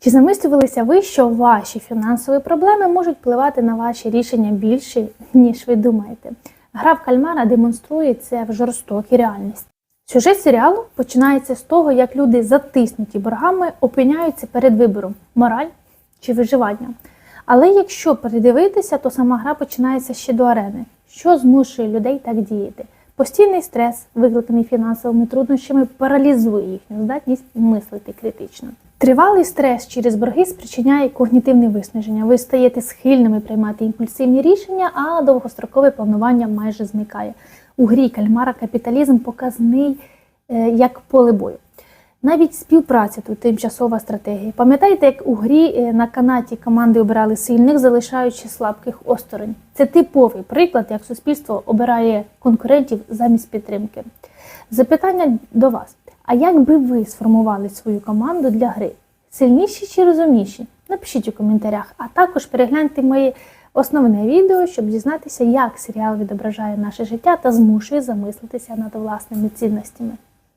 Чи замислювалися ви, що ваші фінансові проблеми можуть впливати на ваші рішення більше, ніж ви думаєте? Гра в кальмара демонструє це в жорстокій реальності. Сюжет серіалу починається з того, як люди, затиснуті боргами, опиняються перед вибором мораль чи виживання. Але якщо передивитися, то сама гра починається ще до арени. Що змушує людей так діяти? Постійний стрес, викликаний фінансовими труднощами, паралізує їхню здатність мислити критично. Тривалий стрес через борги спричиняє когнітивне виснаження. Ви стаєте схильними приймати імпульсивні рішення, а довгострокове планування майже зникає. У грі кальмара капіталізм показний е, як поле бою. Навіть співпраця тут тимчасова стратегія. Пам'ятаєте, як у грі е, на канаті команди обирали сильних, залишаючи слабких осторонь? Це типовий приклад, як суспільство обирає конкурентів замість підтримки. Запитання до вас: а як би ви сформували свою команду для гри? Сильніші чи розумніші? Напишіть у коментарях, а також перегляньте моє основне відео, щоб дізнатися, як серіал відображає наше життя та змушує замислитися над власними цінностями.